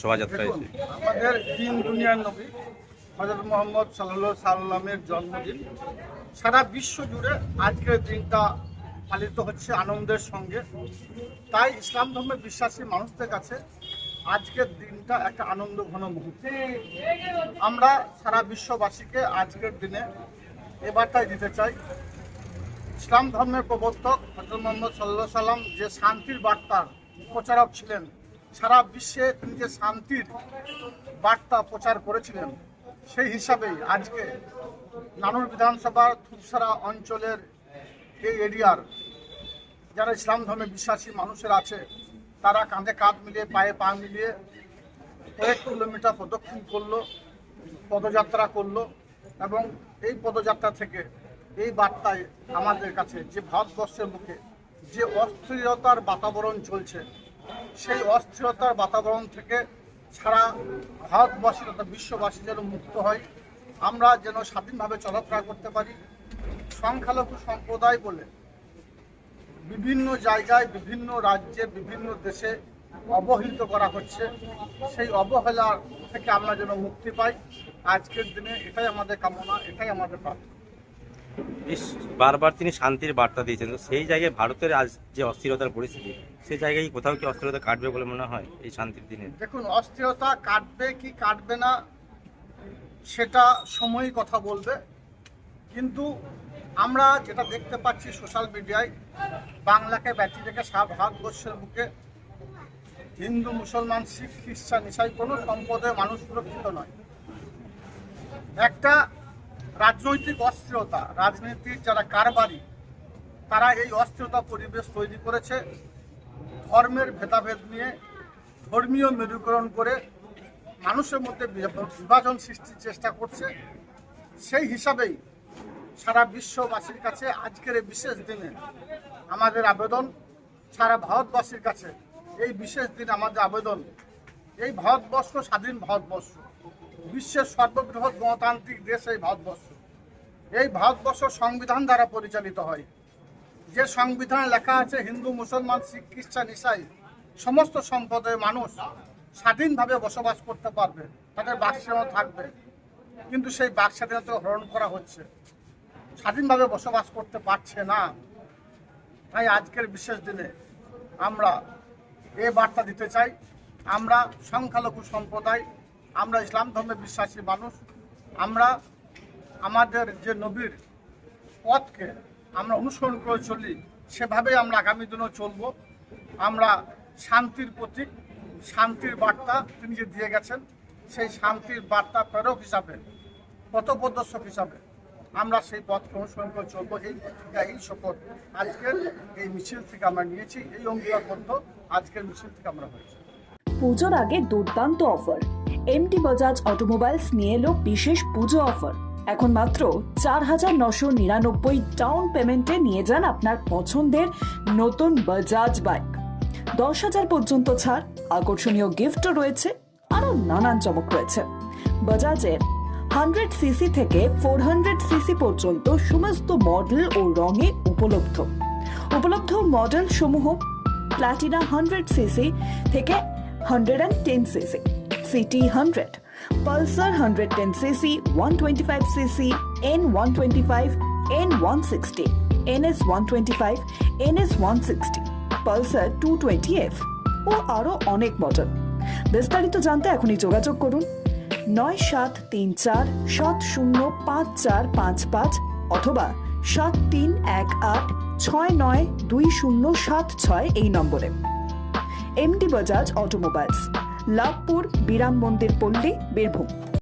শোভাযাত্রা আমাদের দিন দুনিয়ার নবী হজরত মোহাম্মদ সাল্লাহ সাল্লামের জন্মদিন। সারা বিশ্ব জুড়ে আজকের দিনটা পালিত হচ্ছে আনন্দের সঙ্গে। তাই ইসলাম ধর্মে বিশ্বাসী মানুষদের কাছে আজকের দিনটা একটা আনন্দ ঘন মুহূর্ত। আমরা সারা বিশ্ববাসীকে আজকের দিনে এ বার্তাই দিতে চাই। ইসলাম ধর্মের প্রবর্তক হজরত মোহাম্মদ সাল্লাহ সাল্লাম যে শান্তির বার্তার প্রচারক ছিলেন সারা বিশ্বে তিনি যে শান্তির বার্তা প্রচার করেছিলেন, সেই হিসাবেই আজকে নানুর বিধানসভার থুপসারা অঞ্চলের এই এরিয়ার যারা ইসলাম ধর্মে বিশ্বাসী মানুষের আছে, তারা কাঁধে কাঁধ মিলিয়ে, পায়ে পা মিলিয়ে কয়েক কিলোমিটার প্রদক্ষিণ করল, পদযাত্রা করল এবং এই পদযাত্রা থেকে এই বার্তায় আমাদের কাছে যে ভারতবর্ষের মুখে যে অস্থিরতার বাতাবরণ চলছে সেই অস্থিরতার বাতাবরণ থেকে সারা ভারতবাসী তথা বিশ্ববাসী যেন মুক্ত হয়। আমরা যেন স্বাধীনভাবে চলাফেরা করতে পারি। সংখ্যালঘু সম্প্রদায় বলে বিভিন্ন জায়গায়, বিভিন্ন রাজ্যে, বিভিন্ন দেশে অবহেলিত করা হচ্ছে। সেই অবহেলা থেকে আমরা যেন মুক্তি পাই। আজকের দিনে এটাই আমাদের কামনা, এটাই আমাদের প্রার্থনা। বারবার তিনি শান্তির বার্তা দিয়েছেন। তো সেই জায়গায় ভারতের আজ যে অস্থিরতার পরিস্থিতি সেই জায়গায় কোথাও কি অস্থিরতা কাটবে বলে মনে হয় এই শান্তির দিনে? দেখুন, অস্থিরতা কাটবে কি কাটবে না, সেটা সময়ই কথা বলবে। কিন্তু আমরা যেটা দেখতে পাচ্ছি সোশ্যাল মিডিয়ায়, বাংলাকে ব্যতি রেখে সারা ভারতবর্ষের বুকে হিন্দু, মুসলমান, শিখ, খ্রিস্টান, ইসাই কোনো সম্প্রদায়ের মানুষ সুরক্ষিত নয়। একটা রাজনৈতিক অস্থিরতা, রাজনীতির যারা কারবারি, তারা এই অস্থিরতা পরিবেশ তৈরি করেছে। ধর্মের ভেদাভেদ নিয়ে ধর্মীয় মেরুকরণ করে মানুষের মধ্যে বিভাজন সৃষ্টির চেষ্টা করছে। সেই হিসাবেই সারা বিশ্ববাসীর কাছে আজকের এই বিশেষ দিনে আমাদের আবেদন, সারা ভারতবাসীর কাছে এই বিশেষ দিন আমাদের আবেদন, এই ভারতবর্ষ স্বাধীন ভারতবর্ষ, বিশ্বের সর্ববৃহৎ গণতান্ত্রিক দেশ এই ভারতবর্ষ। এই ভারতবর্ষ সংবিধান দ্বারা পরিচালিত হয়। যে সংবিধানে লেখা আছে, হিন্দু, মুসলমান, শিখ, খ্রিস্টান, ইসাই, সমস্ত সম্প্রদায়ের মানুষ স্বাধীনভাবে বসবাস করতে পারবে, তাদের বাকস্বাধীনতা থাকবে। কিন্তু সেই বাকস্বাধীনতা হরণ করা হচ্ছে। স্বাধীনভাবে বসবাস করতে পারছে না। তাই আজকের বিশেষ দিনে আমরা এ বার্তা দিতে চাই, আমরা সংখ্যালঘু সম্প্রদায়, আমরা ইসলাম ধর্মে বিশ্বাসী মানুষ, আমরা আমাদের যে নবীর পথকে আমরা অনুসরণ করে চলি, সেভাবেই আমরা আগামী দিনেও চলব। আমরা শান্তির প্রতীক, শান্তির বার্তা তিনি যে দিয়ে গেছেন, সেই শান্তির বার্তা প্রেরক হিসাবে, পথপ্রদর্শক হিসাবে আমরা সেই পথকে অনুসরণ করে চলবো। এই এই শপথ আজকের এই মিছিল থেকে আমরা নিয়েছি। এই অঙ্গীকারবদ্ধ আজকের মিছিল থেকে আমরা হয়েছি। পুজোর আগে দুর্দান্ত অফার। এমটি বাজাজ অটোমোবাইলস নিয়ে এলো বিশেষ পুজো অফার। এখন মাত্র চার হাজার নশো নিরানব্বই ডাউন পেমেন্টে নিয়ে যান আপনার পছন্দের নতুন বাজাজ বাইক দশ হাজার পর্যন্ত ছাড়, আকর্ষণীয় গিফটও রয়েছে, আরও নানান চমক রয়েছে। বাজাজের হান্ড্রেড সিসি থেকে ফোর হান্ড্রেড সিসি পর্যন্ত সমস্ত মডেল ও রঙে উপলব্ধ। উপলব্ধ মডেল সমূহ প্লাটিনা হান্ড্রেড সিসি থেকে hundred and ten CC CT hundred one twenty five N S one sixty Pulsar two twenty F ও আরও অনেক মডেল বিস্তারিত জানতে এখনই যোগাযোগ করুন নয় সাত তিন চার সাত শূন্য পাঁচ চার পাঁচ পাঁচ অথবা সাত তিন এক আট ছয় নয় দুই শূন্য সাত ছয় এই নম্বরে। এমডি বাজাজ অটোমোবাইলস লাভপুর বিরাম মন্দির পল্লী বীরভূম।